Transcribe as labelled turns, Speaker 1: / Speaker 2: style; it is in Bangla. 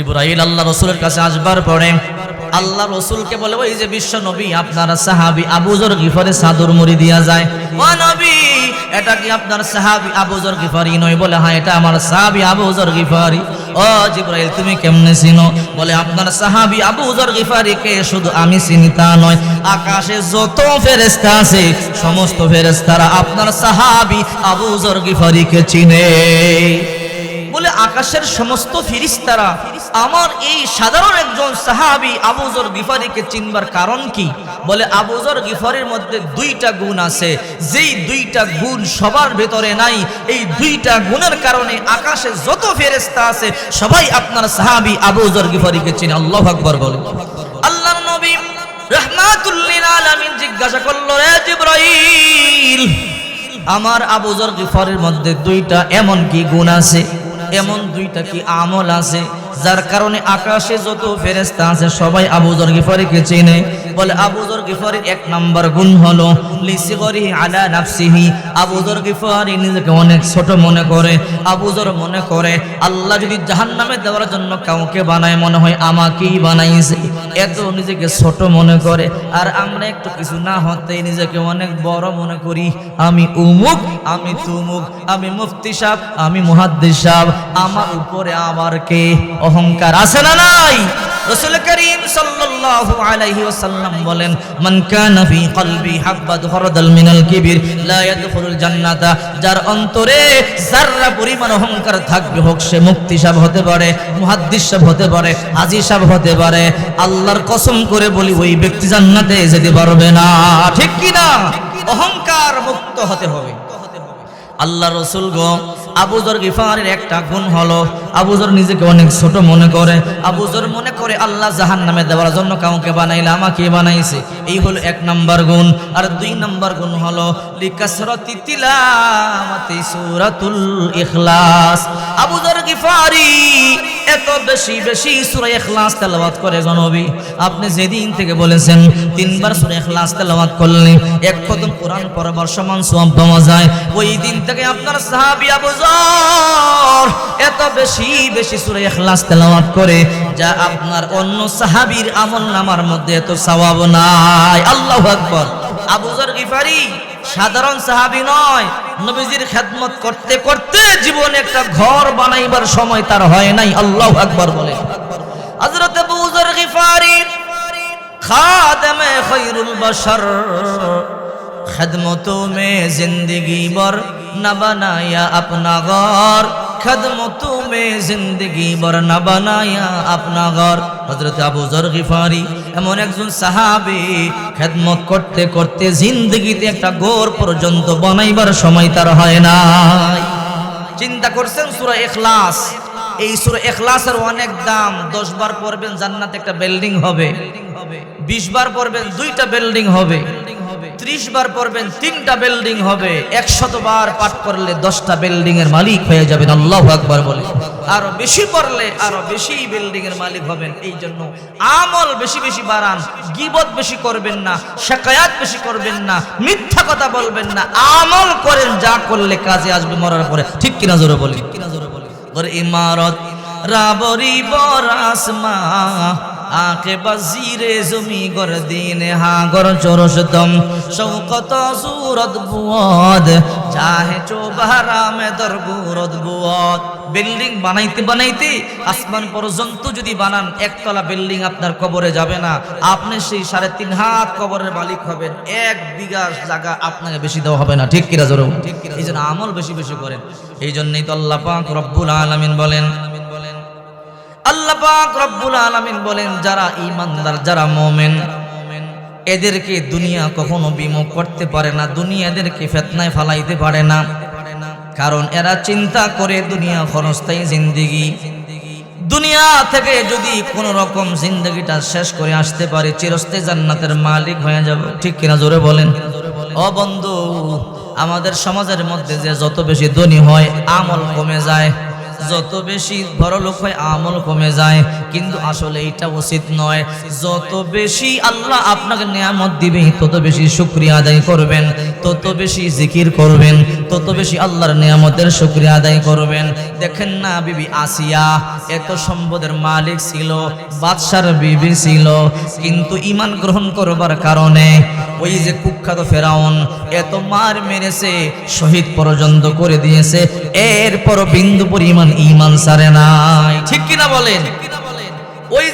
Speaker 1: জিবরাইল আল্লাহ রসুলের কাছে আসবার পরে আল্লাহ রসুলকে বলে, ওই যে বিশ্ব নবী, আপনার সাহাবি আবুজর গিফারে সাদুর মুড়ি দিয়া যায়। এটা কি আপনার সাহাবি আবুজর গিফারি নয়? বলে হ্যাঁ এটা আমার সাহাবি আবুজর গিফারি। ও জিব্রাইল, তুমি কেমনে চিনো? বলে, আপনার সাহাবি আবুজর গিফারিকে শুধু আমি চিনি তা নয়। আকাশে যত ফেরেস্তা আছে, সমস্ত ফেরেস্তারা আপনার সাহাবি আবুজর গিফারিকে চিনে। বলে আকাশের সমস্ত ফিরিস্তারা, আমার এই সাধারণ একজন সাহাবি আবুজর গিফারিকে চিনবার কারণ কি? বলে আবুজর গিফারের মধ্যে দুইটা গুণ আছে। যেই দুইটা গুণ সবার ভেতরে নাই, এই দুইটা গুণের কারণে আকাশে যত ফেরেস্তা আছে, সবাই আপনার সাহাবি আবুজর গিফারিকে চিনে। আল্লাহ আকবর বলে আল্লাহর নবী রহমাতুল্লিল আলামিন জিজ্ঞাসা করল আমার আবুজর গিফারের মধ্যে দুইটা এমন কি গুণ আছে? এমন দুইটা কি আমল আছে? যার কারণে আকাশে যত ফেরেস্তা আছে, সবাই আবুজর গিফারিকে চেনে। বলে আবুজর গিফারির এক নাম্বার গুণ হলো লিসিগরি আলা নাফসিহি। আবুজর গিফারি নিজেকে অনেক ছোট মনে করে। আবুজর মনে করে, আল্লাহ যদি জাহান্নামে দেওয়ার জন্য কাউকে বানায়, মনে হয় আমাকেই বানাইছে। এত নিজেকে ছোট মনে করে, আর আমরা একটু কিছু না হতে নিজেকে অনেক বড় মনে করি। আমি উমুক, আমি তুমুক, আমি মুফতি সাহ আমি মুহাদ্দিস সাহ আমার উপরে আবার কে? অহংকার আছে না নাই? রসুল করিম সাল্লাল্লাহু আলাইহি ওয়াসাল্লাম বলেন, মান কানা ফি কলবি হাব্বাত খরদাল মিনাল কিবির, লা ইয়াদখুলুল জান্নাতা যার অন্তরে যাররা পরিমাণ অহংকার থাকবে হোক, সে মুক্তি সাহেব হতে পারে, মুহাদ্দিস সাহেব হতে পারে, হাজী সাহেব হতে পারে, আল্লাহর কসম করে বলি ওই ব্যক্তি জান্নাতে যেতে পারবে না। ঠিক কি না অহংকার মুক্ত হতে হবে। আল্লাহ রসুল গো আবুজর গিফারের একটা গুণ হলো আবুজর নিজেকে অনেক ছোট মনে করে আবুজর মনে করে আল্লাহ জাহান নামে দেওয়ার জন্য কাউকে বানাইলে আমাকে বানাইছে। এই হলো এক নাম্বার গুণ। আর দুই নাম্বার গুণ হলো, লিকাসরতি সূরাতুল ইখলাস। আবুজর গিফারি এত বেশি বেশি সূরা ইখলাস তেলাওয়াত করে গনবী আপনি যেদিন থেকে বলেছেন, তিনবার সূরা ইখলাস তেলাওয়াত করলে এক কদম কোরআন পড়াবার সমান সওয়াব পাওয়া যায়। ওই দিন থেকে আপনার সাহাবী আবু যর এত বেশি বেশি সূরা ইখলাস তেলাওয়াত করে, যা আপনার অন্য সাহাবির আমল নামার মধ্যে এত স্বভাব নাই। আল্লাহ আকবর। আবুজর গিফারি সাধারণ সাহাবি নয়, নবীজির খেদমত করতে করতে জীবনে একটা ঘর বানাইবার সময় তার হয় নাই, আল্লাহ আকবর বলে। হযরত আবুজর গিফারি খাদেমে খৈরুল বশর, খেদমতো মে জিন্দগি বর না বানায়া আপনা ঘর খদমতো তুমি জিন্দগি বরনা বানায়া আপনা ঘর। হজরত আবু জর গিফারি এমন একজন সাহাবি খেদমত করতে করতে জিন্দগিতে একটা গোর পর্যন্ত বানাইবার সময় তার হয় না চিন্তা করছেন সুরা এখলাস এই সুর এখলাসের অনেক দাম। দশ বার পড়বেন জান্নাতে একটা বিল্ডিং হবে। বিশ বার পড়বেন দুইটা বিল্ডিং হবে। ত্রিশ বার পড়বেন, তিনটা বিল্ডিং হবে। একশত বার পাঠ করলে দশটা বিল্ডিং এর মালিক হয়ে যাবেন, আল্লাহ আকবার বলে। আরও বেশি পড়লে আরও বেশি বিল্ডিং এর মালিক হবেন এই জন্য আমল বেশি বেশি বাড়ান, গিবত বেশি করবেন না, শেকায়াত বেশি করবেন না, মিথ্যা কথা বলবেন না, আমল করেন, যা করলে কাজে আসবে মরার পরে। ঠিক কিনা জোরে বলি? কিনা জোরে বলি ইমারত, রাবরি বরাসমা আকে বজিরে জমি গর দিন, হা গর চরসতম শৌকত সুরত বুয়দ চাহে চোবাহারা মে দরগুরত বুয়দ বিল্ডিং বানাইতে বানাইতে আসমান পর্যন্ত যদি বানান, একতলা বিল্ডিং আপনার কবরে যাবে না। আপনি সেই সাড়ে তিন হাত কবরের মালিক হবেন, এক বিঘা জায়গা আপনাকে বেশি দেওয়া হবে না। ঠিক কিনা জোর ঠিক কিনা এই জন্য আমল বেশি বেশি করেন। এই জন্যই তো আল্লাহ রব্বুল আলামিন বলেন পাক রব্বুল আলামিন বলেন, যারা ঈমানদার, যারা মোমেন, এদেরকে দুনিয়া কখনো বিমুখ করতে পারে না, দুনিয়া এদেরকে ফেতনায় ফালাইতে পারে না। কারণ এরা চিন্তা করে দুনিয়া ক্ষণস্থায়ী জিন্দিগি। দুনিয়া থেকে যদি কোন রকম জিন্দগিটা শেষ করে আসতে পারে, চিরস্থায়ী জান্নাতের মালিক হয়ে যাবে। ঠিক কিনা জোরে বলেন? ও বন্ধু, আমাদের সমাজের মধ্যে যে যত বেশি ধনী হয়, আমল কমে যায়। যত বেশি বড় লোক হয় আমল কমে যায়। কিন্তু আসলে এটা উচিত নয়। যত বেশি আল্লাহ আপনাকে নিয়ামত দিবে তত বেশি শুক্রিয়া আদায় করবেন, তত বেশি জিকির করবেন, তত বেশি আল্লাহর নিয়ামতের শুক্রিয়া আদায় করবেন। দেখেন না বিবি আসিয়া, এত সম্পদের মালিক ছিল, বাদশার বিবি ছিল, কিন্তু ইমান গ্রহণ করবার কারণে ওই যে কুখ্যাত ফেরাউন এত মার মেরেছে, শহীদ পর্যন্ত করে দিয়েছে এরপর বিন্দু পরিমাণ ইমান সারে নাই। ঠিক কিনা বলেন? ওই